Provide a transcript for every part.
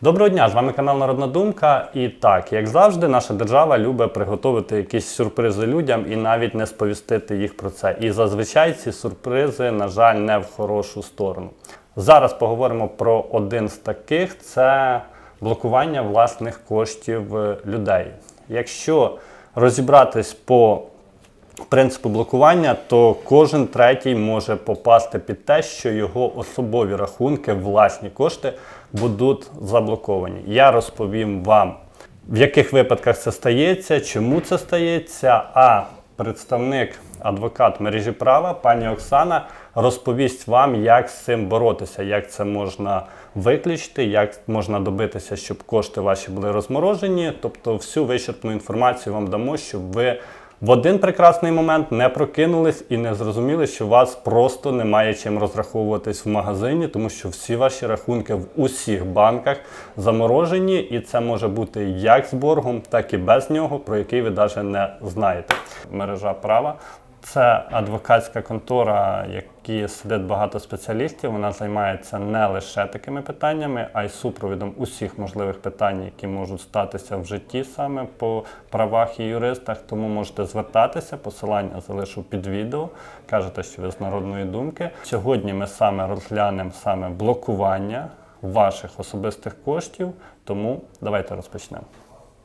Доброго дня, з вами канал Народна Думка. І так, як завжди, наша держава любить приготувати якісь сюрпризи людям і навіть не сповістити їх про це. І зазвичай ці сюрпризи, на жаль, не в хорошу сторону. Зараз поговоримо про один з таких: це блокування власних коштів е, людей. Якщо розібратись по принципу блокування, то кожен третій може попасти під те, що його особові рахунки, власні кошти будуть заблоковані. Я розповім вам, в яких випадках це стається, чому це стається. А представник адвокат мережі права, пані Оксана, розповість вам, як з цим боротися, як це можна виключити, як можна добитися, щоб кошти ваші були розморожені. Тобто, всю вичерпну інформацію вам дамо, щоб ви в один прекрасний момент не прокинулись і не зрозуміли, що вас просто немає чим розраховуватись в магазині, тому що всі ваші рахунки в усіх банках заморожені, і це може бути як з боргом, так і без нього, про який ви навіть не знаєте. Мережа права. Це адвокатська контора, в якій сидить багато спеціалістів. Вона займається не лише такими питаннями, а й супровідом усіх можливих питань, які можуть статися в житті саме по правах і юристах. Тому можете звертатися. Посилання залишу під відео. Кажете, що ви з народної думки. Сьогодні ми саме розглянемо саме блокування ваших особистих коштів. Тому давайте розпочнемо.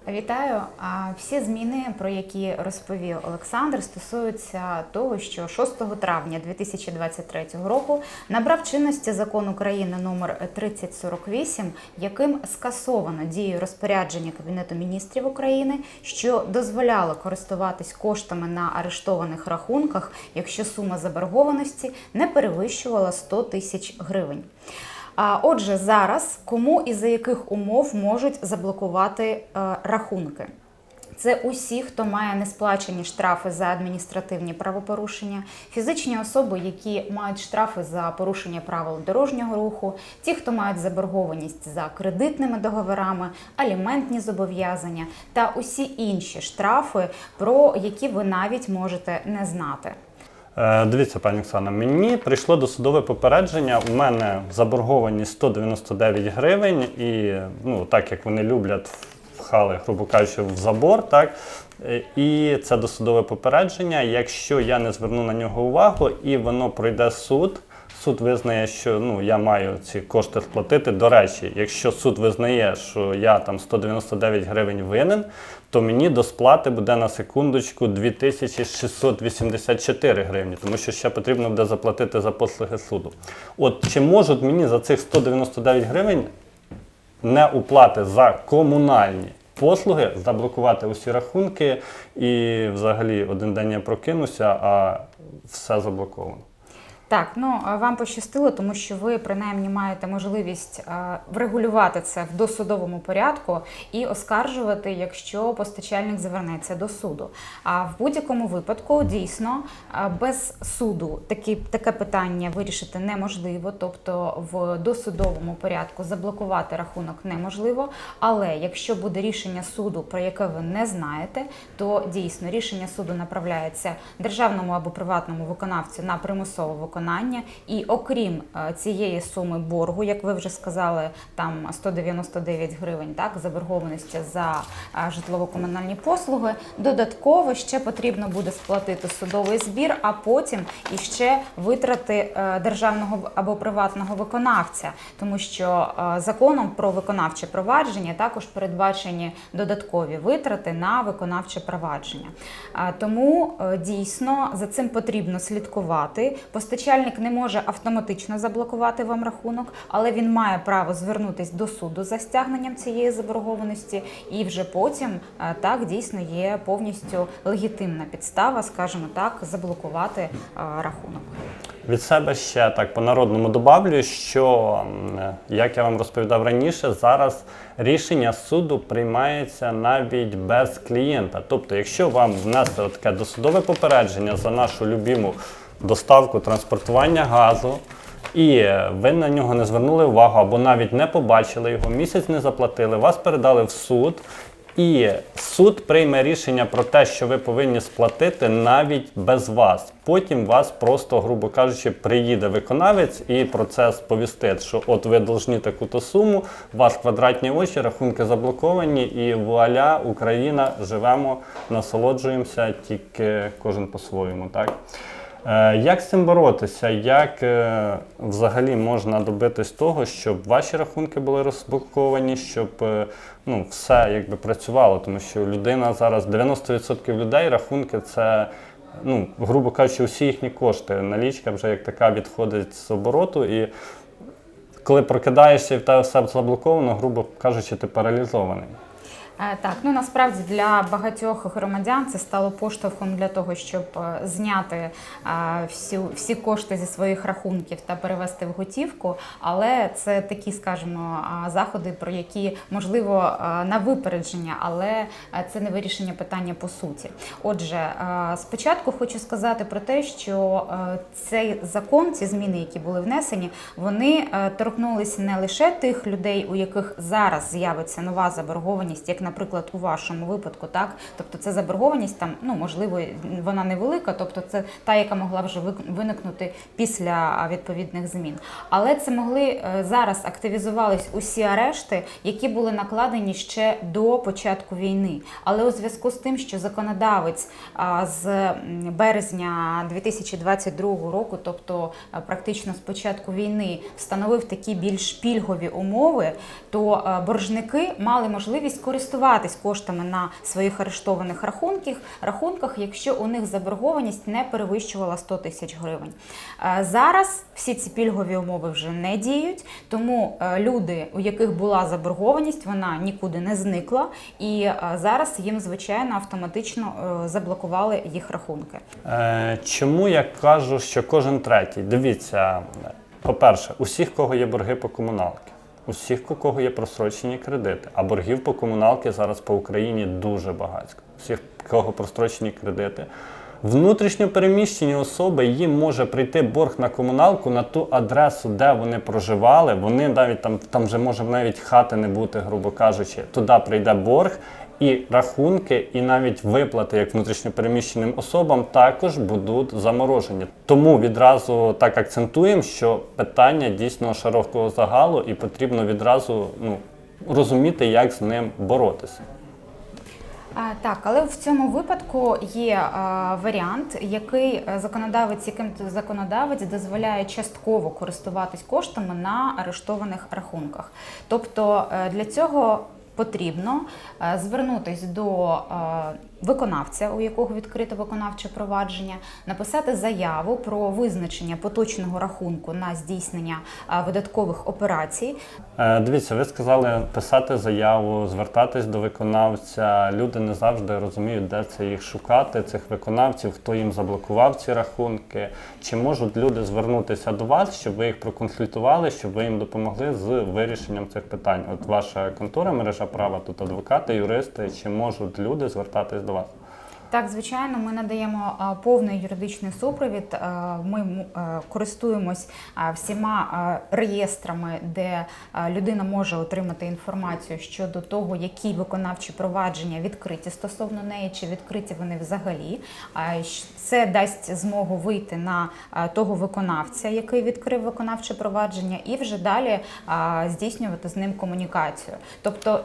Вітаю! А всі зміни, про які розповів Олександр, стосуються того, що 6 травня 2023 року набрав чинності закон України номер 3048, яким скасовано дію розпорядження Кабінету міністрів України, що дозволяло користуватись коштами на арештованих рахунках, якщо сума заборгованості не перевищувала 100 тисяч гривень. А отже, зараз кому і за яких умов можуть заблокувати е, рахунки? Це усі, хто має несплачені штрафи за адміністративні правопорушення, фізичні особи, які мають штрафи за порушення правил дорожнього руху, ті, хто мають заборгованість за кредитними договорами, аліментні зобов'язання та усі інші штрафи, про які ви навіть можете не знати. Е, Дивіться, пані Оксана, мені прийшло досудове попередження. У мене заборгованість 199 гривень, і ну, так як вони люблять, вхали, грубо кажучи, в забор, так. Е, І це досудове попередження. Якщо я не зверну на нього увагу і воно пройде суд, суд визнає, що ну, я маю ці кошти сплатити. До речі, якщо суд визнає, що я там 199 гривень винен, то мені до сплати буде на секундочку 2684 гривні, тому що ще потрібно буде заплатити за послуги суду. От чи можуть мені за цих 199 гривень не уплати за комунальні послуги заблокувати усі рахунки, і взагалі один день я прокинуся, а все заблоковано. Так, ну вам пощастило, тому що ви принаймні маєте можливість врегулювати це в досудовому порядку і оскаржувати, якщо постачальник звернеться до суду. А в будь-якому випадку дійсно без суду такі, таке питання вирішити неможливо, тобто в досудовому порядку заблокувати рахунок неможливо. Але якщо буде рішення суду, про яке ви не знаєте, то дійсно рішення суду направляється державному або приватному виконавцю на примусове виконання. І окрім е, цієї суми боргу, як ви вже сказали, там 199 гривень, так заборгованості за е, житлово-комунальні послуги, додатково ще потрібно буде сплатити судовий збір, а потім іще витрати е, державного або приватного виконавця, тому що законом про виконавче провадження також передбачені додаткові витрати на виконавче провадження. Тому дійсно за цим потрібно слідкувати. Постачальник не може автоматично заблокувати вам рахунок, але він має право звернутися до суду за стягненням цієї заборгованості, і вже потім е, так дійсно є повністю легітимна підстава, скажімо так, заблокувати е, рахунок. Від себе ще так по-народному добавлю, що, як я вам розповідав раніше, зараз рішення суду приймається навіть без клієнта. Тобто, якщо вам внесли таке досудове попередження за нашу любиму доставку транспортування газу, і ви на нього не звернули увагу або навіть не побачили його, місяць не заплатили, вас передали в суд. І суд прийме рішення про те, що ви повинні сплатити навіть без вас. Потім вас просто, грубо кажучи, приїде виконавець і про це сповістить, що от ви должні таку-то суму, вас квадратні очі, рахунки заблоковані, і вуаля, Україна, живемо, насолоджуємося, тільки кожен по-своєму. Так? Е, Як з цим боротися? Як е, взагалі можна добитись того, щоб ваші рахунки були розблоковані, щоб е, ну, все якби працювало? Тому що людина зараз 90% людей рахунки це, ну, грубо кажучи, усі їхні кошти. Налічка вже як така відходить з обороту. І коли прокидаєшся і в тебе все заблоковано, грубо кажучи, ти паралізований. Е, Так, ну насправді для багатьох громадян це стало поштовхом для того, щоб е, зняти е, всі, всі кошти зі своїх рахунків та перевести в готівку. Але це такі, скажімо, заходи, про які можливо на випередження, але це не вирішення питання по суті. Отже, спочатку хочу сказати про те, що цей закон, ці зміни, які були внесені, вони торкнулися не лише тих людей, у яких зараз з'явиться нова заборгованість, як, наприклад, у вашому випадку, так тобто це заборгованість там, ну можливо, вона невелика, тобто це та, яка могла вже виникнути після відповідних змін. Але це могли е, зараз активізувались усі арешти, які були накладені ще до початку війни. Але у зв'язку з тим, що законодавець з березня 2022 року, тобто практично з початку війни, встановив такі більш пільгові умови, то боржники мали можливість користуватись коштами на своїх арештованих рахунках, рахунках, якщо у них заборгованість не перевищувала 100 тисяч гривень. Е, Зараз всі ці пільгові умови вже не діють, тому е, люди, у яких була заборгованість, вона нікуди не зникла, і е, зараз їм звичайно автоматично заблокували їх рахунки. Чому я кажу, що кожен третій? Дивіться, по-перше, усіх, кого є борги по комуналки, усіх, у кого є просрочені кредити, а боргів по комуналки зараз по Україні дуже багатько. Усіх, у кого прострочені кредити. Внутрішньо переміщені особи їм може прийти борг на комуналку на ту адресу, де вони проживали. Вони навіть там, там вже може навіть хати не бути, грубо кажучи. Туди прийде борг, і рахунки, і навіть виплати як внутрішньопереміщеним особам також будуть заморожені. Тому відразу так акцентуємо, що питання дійсно широкого загалу, і потрібно відразу ну, розуміти, як з ним боротися. Так, але в цьому випадку є а, варіант, який законодавець, яким законодавець дозволяє частково користуватись коштами на арештованих рахунках. Тобто е, для цього потрібно е, звернутись до е, виконавця, у якого відкрите виконавче провадження, написати заяву про визначення поточного рахунку на здійснення е, видаткових операцій. Дивіться, ви сказали писати заяву, звертатись до виконавця. Люди не завжди розуміють, де це їх шукати, цих виконавців, хто їм заблокував ці рахунки. Чи можуть люди звернутися до вас, щоб ви їх проконсультували, щоб ви їм допомогли з вирішенням цих питань? От ваша контора, мережа права, тут адвокати, юристи. Чи можуть люди звертатись до вас? Так, звичайно, ми надаємо повний юридичний супровід. Ми користуємось всіма реєстрами, де людина може отримати інформацію щодо того, які виконавчі провадження відкриті стосовно неї, чи відкриті вони взагалі. Це дасть змогу вийти на того виконавця, який відкрив виконавче провадження, і вже далі здійснювати з ним комунікацію. Тобто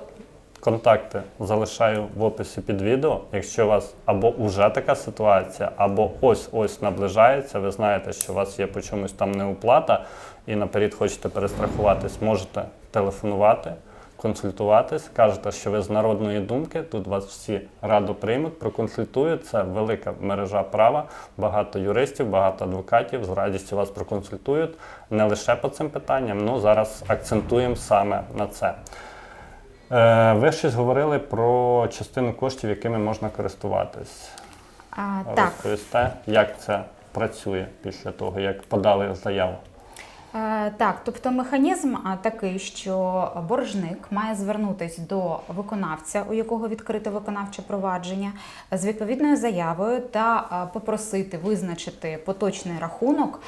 Контакти залишаю в описі під відео. Якщо у вас або вже така ситуація, або ось-ось наближається, ви знаєте, що у вас є по чомусь там неуплата, і наперед хочете перестрахуватись, можете телефонувати, консультуватись, кажете, що ви з народної думки. Тут вас всі радо приймуть, проконсультують. Це велика мережа права, багато юристів, багато адвокатів з радістю вас проконсультують не лише по цим питанням, ну зараз акцентуємо саме на це. Е, Ви щось говорили про частину коштів, якими можна користуватись. а, так. Розповісте, як це працює після того, як подали заяву. Е, Так, тобто механізм такий, що боржник має звернутися до виконавця, у якого відкрите виконавче провадження, з відповідною заявою та попросити визначити поточний рахунок,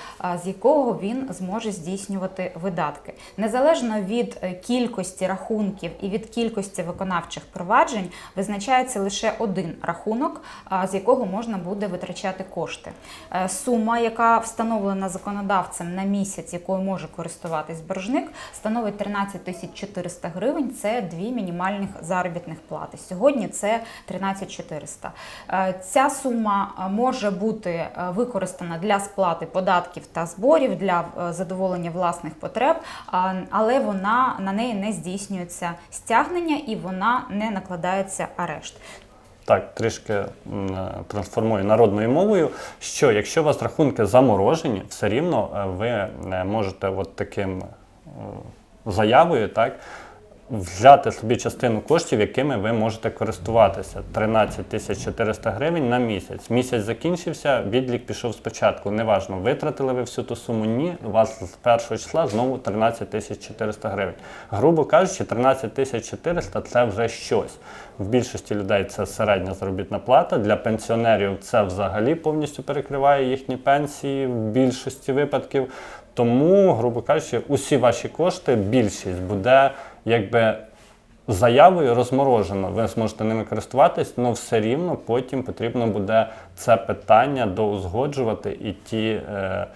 з якого він зможе здійснювати видатки. Незалежно від е, кількості рахунків і від кількості виконавчих проваджень, визначається лише один рахунок, з якого можна буде витрачати кошти. Е, Сума, яка встановлена законодавцем на місяць, якою може користуватись боржник, становить 13 тисяч 400 гривень. Це дві мінімальних заробітних плати. Сьогодні це 13 400. Е, Ця сума е, може бути е, використана для сплати податків та зборів для задоволення власних потреб, але вона на неї не здійснюється стягнення і вона не накладається арешт. Так, трішки трансформую народною мовою, що якщо у вас рахунки заморожені, все рівно е, ви е, можете от таким е, заявою, так, взяти собі частину коштів, якими ви можете користуватися. 13 тисяч 400 гривень на місяць. Місяць закінчився, відлік пішов спочатку. Неважно, витратили ви всю ту суму, ні. У вас з першого числа знову 13 тисяч 400 гривень. Грубо кажучи, 13 тисяч 400 – це вже щось. В більшості людей це середня заробітна плата. Для пенсіонерів це взагалі повністю перекриває їхні пенсії в більшості випадків. Тому, грубо кажучи, усі ваші кошти, більшість буде якби заявою розморожено. Ви зможете ними користуватись, але все рівно потім потрібно буде це питання доузгоджувати і ті. Е,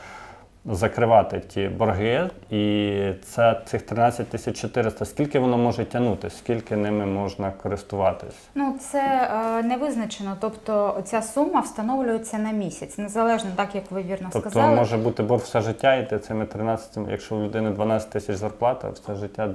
закривати ті борги, і це цих 13 тисяч 400, скільки воно може тягнути, скільки ними можна користуватись? Ну, це е, не визначено. Тобто ця сума встановлюється на місяць, незалежно так, як ви вірно Тобто сказали. може бути борг все життя, і ти цими 13, якщо у людини 12 тисяч зарплата, все життя.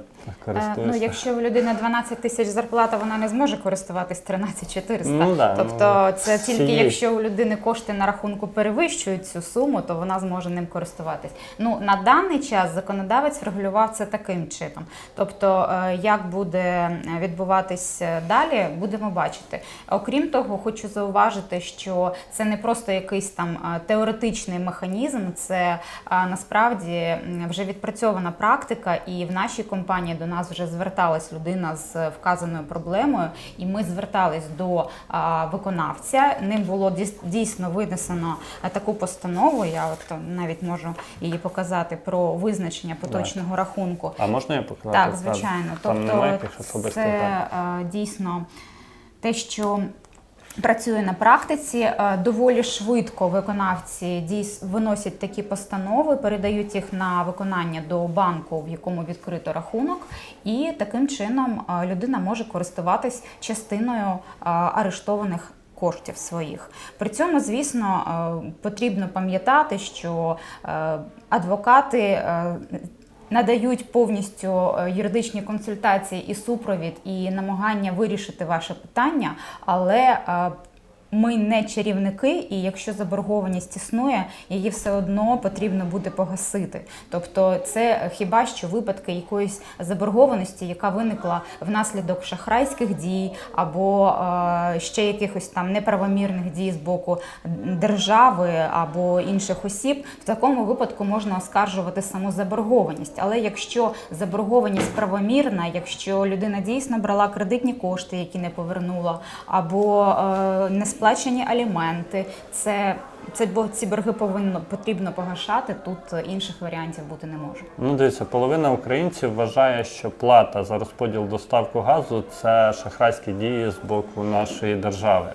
Ну, якщо у людини 12 тисяч зарплата, вона не зможе користуватись 13 400. Ну, да, тобто ну, це тільки якщо у людини кошти на рахунку перевищують цю суму, то вона зможе ним користуватись. Ну на даний час законодавець врегулював це таким чином. Тобто, е, як буде відбуватись е, далі, будемо бачити. Окрім того, хочу зауважити, що це не просто якийсь там е, теоретичний механізм, це е, насправді вже відпрацьована практика, і в нашій компанії до нас вже зверталась людина з вказаною проблемою, і ми звертались до виконавця. Ним було дійсно винесено е, таку постанову. Я от е, навіть можу її показати про визначення поточного рахунку. А можна я показати? Так, звичайно. Там немає Тобто особистих це е, дійсно те, що працює на практиці. Е, Доволі швидко виконавці виносять такі постанови, передають їх на виконання до банку, в якому відкрито рахунок, і таким чином е, людина може користуватись частиною е, арештованих. Коштів своїх при цьому, звісно, потрібно пам'ятати, що адвокати надають повністю е, юридичні консультації і супровід, і намагання вирішити ваше питання, але е, ми не чарівники, і якщо заборгованість існує, її все одно потрібно буде погасити. Тобто, це хіба що випадки якоїсь заборгованості, яка виникла внаслідок шахрайських дій або е, ще якихось там неправомірних дій з боку держави або інших осіб. В такому випадку можна оскаржувати саму заборгованість. Але якщо заборгованість правомірна, якщо людина дійсно брала кредитні кошти, які не повернула, або е, не сплачені аліменти, це. Це ці борги повинно потрібно погашати. Тут інших варіантів бути не може. Ну, дивіться, половина українців вважає, що плата за розподіл доставку газу це шахрайські дії з боку нашої держави.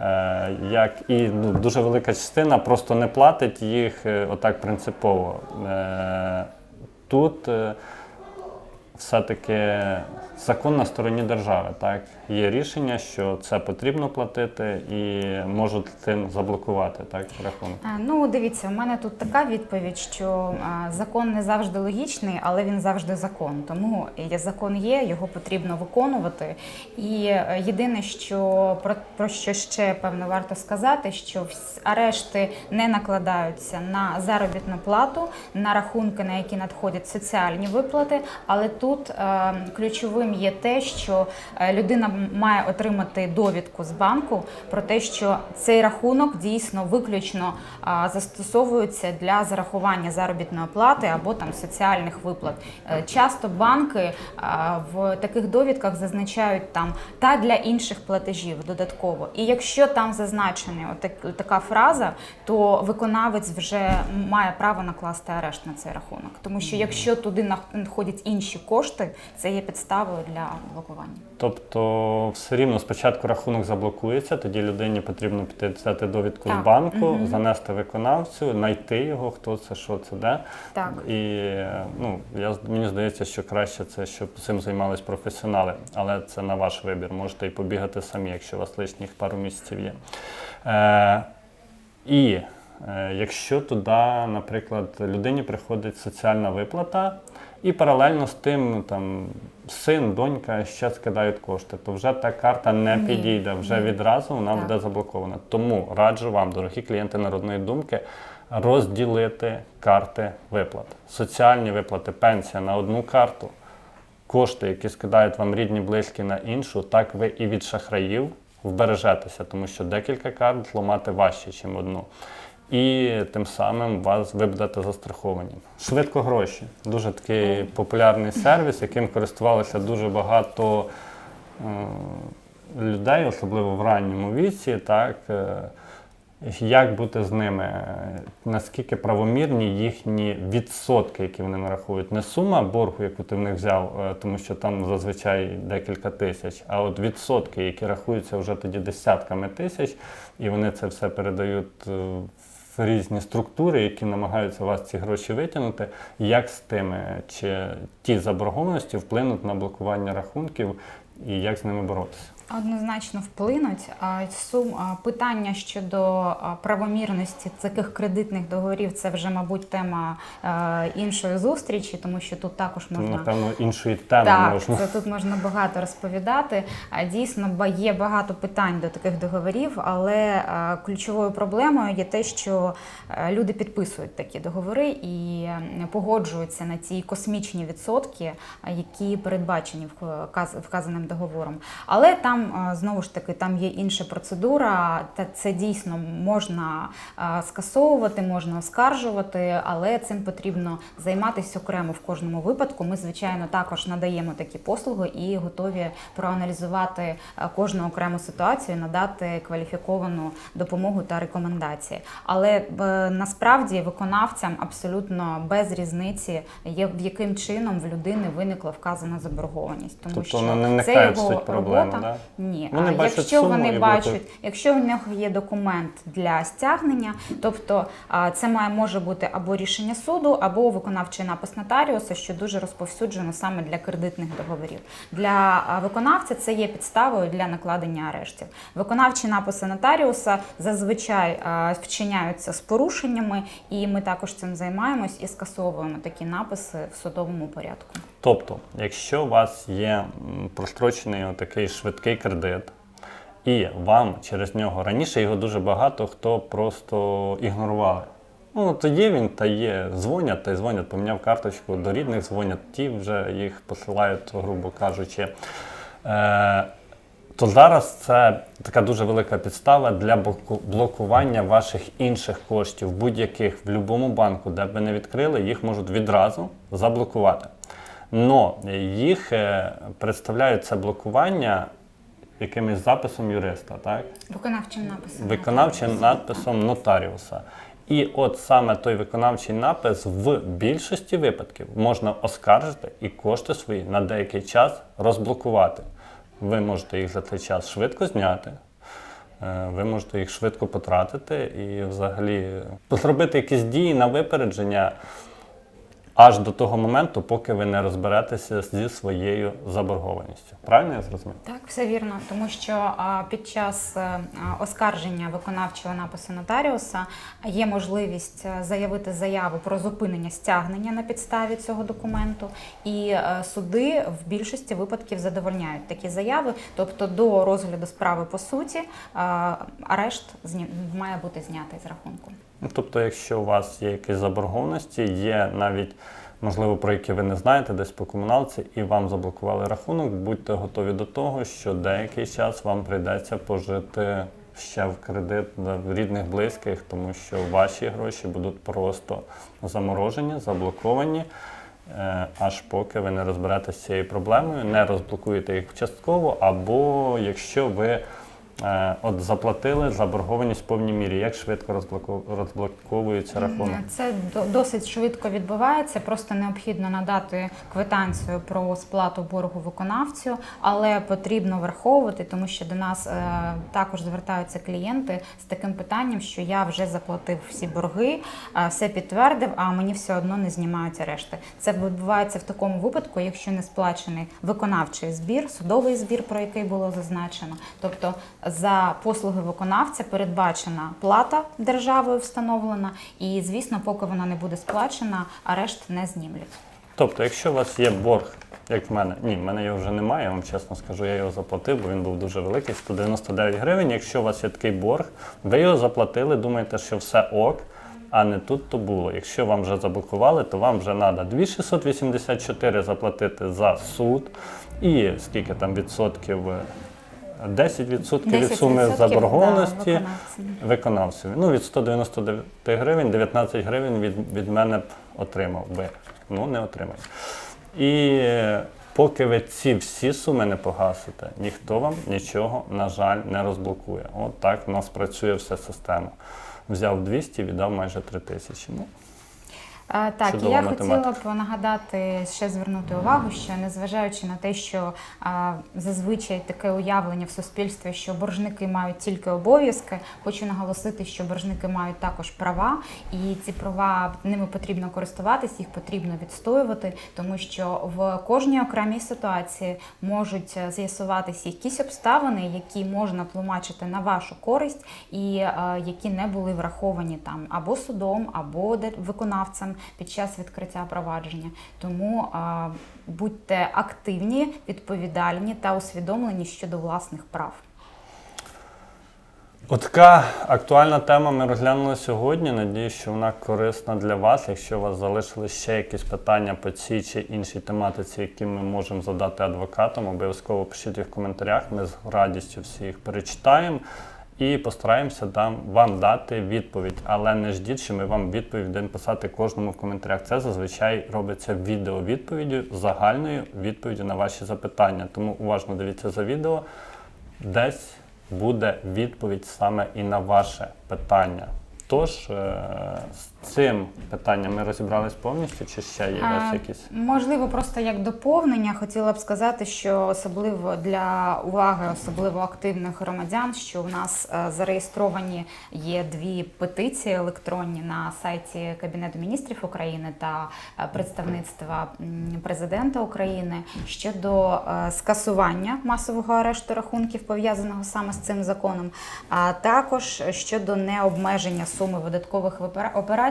Е, як і ну, дуже велика частина просто не платить їх е, отак принципово. Е, тут е, все-таки закон на стороні держави. Так? Є рішення, що це потрібно платити і можуть цим заблокувати так, рахунок. Ну, дивіться, у мене тут така відповідь, що а, закон не завжди логічний, але він завжди закон. Тому є закон є, його потрібно виконувати. І е, єдине, що про, про що ще певно варто сказати, що арешти не накладаються на заробітну плату, на рахунки, на які надходять соціальні виплати, але тут тут е, ключовим є те, що е, людина має отримати довідку з банку про те, що цей рахунок дійсно виключно застосовується для зарахування заробітної плати або там соціальних виплат. Е, Часто банки в таких довідках зазначають там та для інших платежів додатково. І якщо там зазначена така фраза, то виконавець вже має право накласти арешт на цей рахунок. Тому що якщо туди нах- надходять інші кошти, це є підставою для блокування. Тобто, все рівно спочатку рахунок заблокується, тоді людині потрібно піти взяти довідку Так. з банку, Мгм. занести виконавцю, знайти його, хто це, що це, де. Так. І ну, я, мені здається, що краще це, щоб цим займались професіонали, але це на ваш вибір. Можете і побігати самі, якщо у вас лишніх пару місяців є. Е, і е, якщо туди, наприклад, людині приходить соціальна виплата, і паралельно з тим ну, там, син, донька ще скидають кошти, то вже та карта не Ні, підійде, вже ні. відразу вона Так. буде заблокована. Тому раджу вам, дорогі клієнти народної думки, розділити карти виплат. Соціальні виплати, пенсія на одну карту, кошти, які скидають вам рідні, близькі на іншу, так ви і від шахраїв вбережетеся, тому що декілька карт зламати важче, ніж одну. І тим самим вас ви будете застраховані. Швидко гроші. Дуже такий популярний сервіс, яким користувалося дуже багато е, людей, особливо в ранньому віці. Так, е, як бути з ними? Наскільки правомірні їхні відсотки, які вони нарахують? Не сума боргу, яку ти в них взяв, е, тому що там зазвичай декілька тисяч, а от відсотки, які рахуються вже тоді десятками тисяч, і вони це все передають е, різні структури, які намагаються вас ці гроші витягнути. Як з тими? Чи ті заборгованості вплинуть на блокування рахунків і як з ними боротися? Однозначно вплинуть. А сум питання щодо правомірності таких кредитних договорів це вже, мабуть, тема е, іншої зустрічі, тому що тут також можна напевно, іншої теми так, можна. це тут можна багато розповідати. А дійсно є багато питань до таких договорів, але ключовою проблемою є те, що люди підписують такі договори і погоджуються на ці космічні відсотки, які передбачені вказаним договором. Але там е, знову ж таки там є інша процедура, та це дійсно можна е, скасовувати, можна оскаржувати, але цим потрібно займатися окремо в кожному випадку. Ми, звичайно, також надаємо такі послуги і готові проаналізувати е, кожну окрему ситуацію, надати кваліфіковану допомогу та рекомендації. Але насправді виконавцям абсолютно без різниці є в яким чином в людини виникла вказана заборгованість, тому Тобто що не це його робота. да? Ні, Вони а бачать якщо вони бачать, будуть- якщо в них є документ для стягнення, тобто це має може бути або рішення суду, або виконавчий напис нотаріуса, що дуже розповсюджено саме для кредитних договорів. Для виконавця це є підставою для накладення арештів. Виконавчі написи нотаріуса зазвичай вчиняються з порушеннями, і ми також цим займаємось і скасовуємо такі написи в судовому порядку. Тобто, якщо у вас є прострочений такий швидкий кредит, і вам через нього раніше його дуже багато хто просто ігнорували. Ну, то є він, та є. Дзвонять та й дзвонять, поміняв карточку, до рідних дзвонять, ті вже їх посилають, грубо кажучи. Е, то зараз це така дуже велика підстава для блоку- блокування ваших інших коштів, будь-яких в будь-якому банку, де б ви не відкрили, їх можуть відразу заблокувати. Но їх е, представляють це блокування якимось записом юриста, так? Виконавчим написом. виконавчим надписом нотаріуса. І от саме той виконавчий напис в більшості випадків можна оскаржити і кошти свої на деякий час розблокувати. Ви можете їх за цей час швидко зняти. е, Ви можете їх швидко потратити і взагалі зробити якісь дії на випередження аж до того моменту, поки ви не розберетеся зі своєю заборгованістю. Правильно я зрозумів? Так, все вірно, тому що під час е, оскарження виконавчого напису нотаріуса є можливість е, заявити заяву про зупинення стягнення на підставі цього документу, і е, суди в більшості випадків задовольняють такі заяви. Тобто до розгляду справи по суті арешт має бути знятий з рахунку. Ну, Тобто, якщо у вас є якісь заборгованості, є навіть можливо, про які ви не знаєте, десь по комуналці, і вам заблокували рахунок, будьте готові до того, що деякий час вам прийдеться пожити ще в кредит в рідних близьких, тому що ваші гроші будуть просто заморожені, заблоковані. е, Аж поки ви не розберетеся з цією проблемою, не розблокуєте їх частково, або якщо ви от заплатили заборгованість в повній мірі, як швидко розблоковується рахунок? Це до- досить швидко відбувається. Просто необхідно надати квитанцію про сплату боргу виконавцю, але потрібно враховувати, тому що до нас е, також звертаються клієнти з таким питанням, що я вже заплатив всі борги, е, все підтвердив, а мені все одно не знімають решти. Це відбувається в такому випадку, якщо не сплачений виконавчий збір, судовий збір, про який було зазначено. Тобто за послуги виконавця передбачена плата державою встановлена, і звісно, поки вона не буде сплачена, арешт не знімлять. Тобто, якщо у вас є борг, як в мене, ні, в мене його вже немає, я вам чесно скажу, я його заплатив, бо він був дуже великий, 199 гривень. Якщо у вас є такий борг, ви його заплатили, думаєте, що все ок, а не тут то було. Якщо вам вже заблокували, то вам вже треба 2684 заплатити за суд і скільки там відсотків. Е, 10% від суми 10%, заборгованості да, виконавцеві. Ну, від 199 гривень, 19 гривень від, від мене б отримав би. Ну, не отримав. І е, поки ви ці всі суми не погасите, ніхто вам нічого, на жаль, не розблокує. От так в нас працює вся система. Взяв 200, віддав майже 3 тисячі. Ну, А, Так, і Чудова я математика. хотіла б нагадати, ще звернути увагу, що незважаючи на те, що а, зазвичай таке уявлення в суспільстві, що боржники мають тільки обов'язки, хочу наголосити, що боржники мають також права, і ці права ними потрібно користуватись, їх потрібно відстоювати, тому що в кожній окремій ситуації можуть е, з'ясуватися якісь обставини, які можна тлумачити на вашу користь, і е, які не були враховані там або судом, або виконавцем під час відкриття провадження. Тому е, будьте активні, відповідальні та усвідомлені щодо власних прав. Отака актуальна тема ми розглянули сьогодні. Надію, що вона корисна для вас. Якщо у вас залишились ще якісь питання по цій чи іншій тематиці, які ми можемо задати адвокатам, обов'язково пишіть їх в коментарях. Ми з радістю всі їх перечитаємо і постараємося там вам дати відповідь. Але не ждіть, що ми вам відповідь будемо писати кожному в коментарях. Це зазвичай робиться відео відповіддю, загальною відповіддю на ваші запитання. Тому уважно дивіться за відео. Десь буде відповідь саме і на ваше питання. Тож е, цим питанням ми розібрались повністю, чи ще є у вас якісь? Можливо, просто як доповнення хотіла б сказати, що особливо для уваги особливо активних громадян, що у нас е, зареєстровані є дві петиції електронні на сайті Кабінету міністрів України та е, представництва президента України щодо е, скасування масового арешту рахунків пов'язаного саме з цим законом, а також щодо необмеження суми видаткових операцій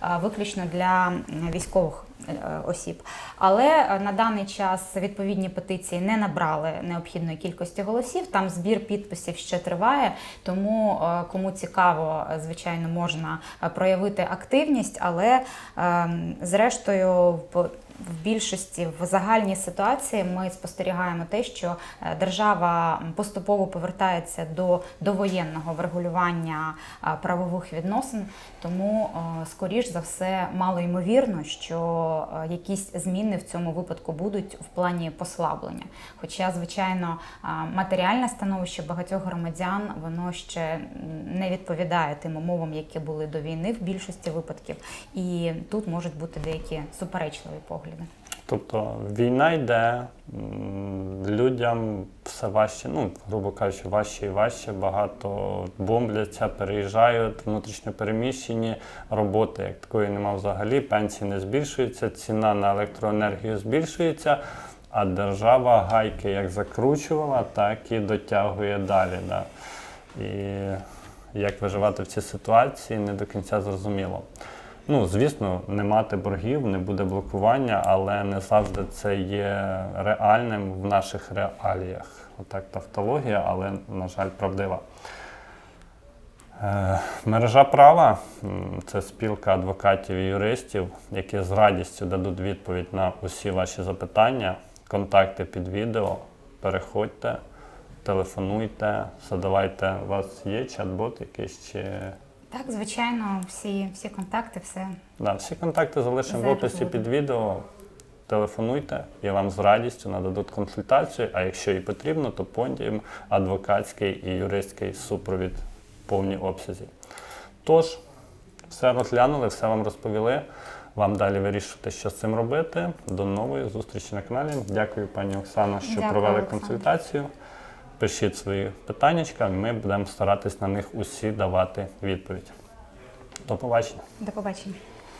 а, виключно для військових е, осіб. Але е, на даний час відповідні петиції не набрали необхідної кількості голосів. Там збір підписів ще триває, тому е, кому цікаво, е, звичайно, можна е, проявити активність, але е, зрештою в більшості в загальній ситуації ми спостерігаємо те, що е, держава поступово повертається до довоєнного врегулювання е, правових відносин. Тому, е, скоріш за все, мало ймовірно, що якісь зміни в цьому випадку будуть в плані послаблення. Хоча, звичайно, матеріальне становище багатьох громадян воно ще не відповідає тим умовам, які були до війни в більшості випадків, і тут можуть бути деякі суперечливі погляди. Тобто війна йде, людям все важче, ну, грубо кажучи, важче і важче, багато бомбляться, переїжджають, внутрішньо переміщені, роботи як такої нема взагалі, пенсії не збільшуються, ціна на електроенергію збільшується, а держава гайки як закручувала, так і дотягує далі. Да. І як виживати в цій ситуації, не до кінця зрозуміло. Ну, звісно, не мати боргів, не буде блокування, але не завжди це є реальним в наших реаліях. Отак тавтологія, але, на жаль, правдива. Е, Мережа права це спілка адвокатів і юристів, які з радістю дадуть відповідь на усі ваші запитання. Контакти під відео. Переходьте, телефонуйте, задавайте. У вас є чат-бот якийсь чи. Так, звичайно, всі, всі контакти, все. Да, всі контакти залишимо в описі буде. під відео. Телефонуйте, і вам з радістю нададуть консультацію. А якщо і потрібно, то потім адвокатський і юристський супровід в повній обсязі. Тож, все розглянули, все вам розповіли. Вам далі вирішувати, що з цим робити. До нової зустрічі на каналі. Дякую, пані Оксано, що Дякую, провели Оксано. консультацію. Пишіть свої питання, ми будемо старатись на них усі давати відповідь. До побачення. До побачення.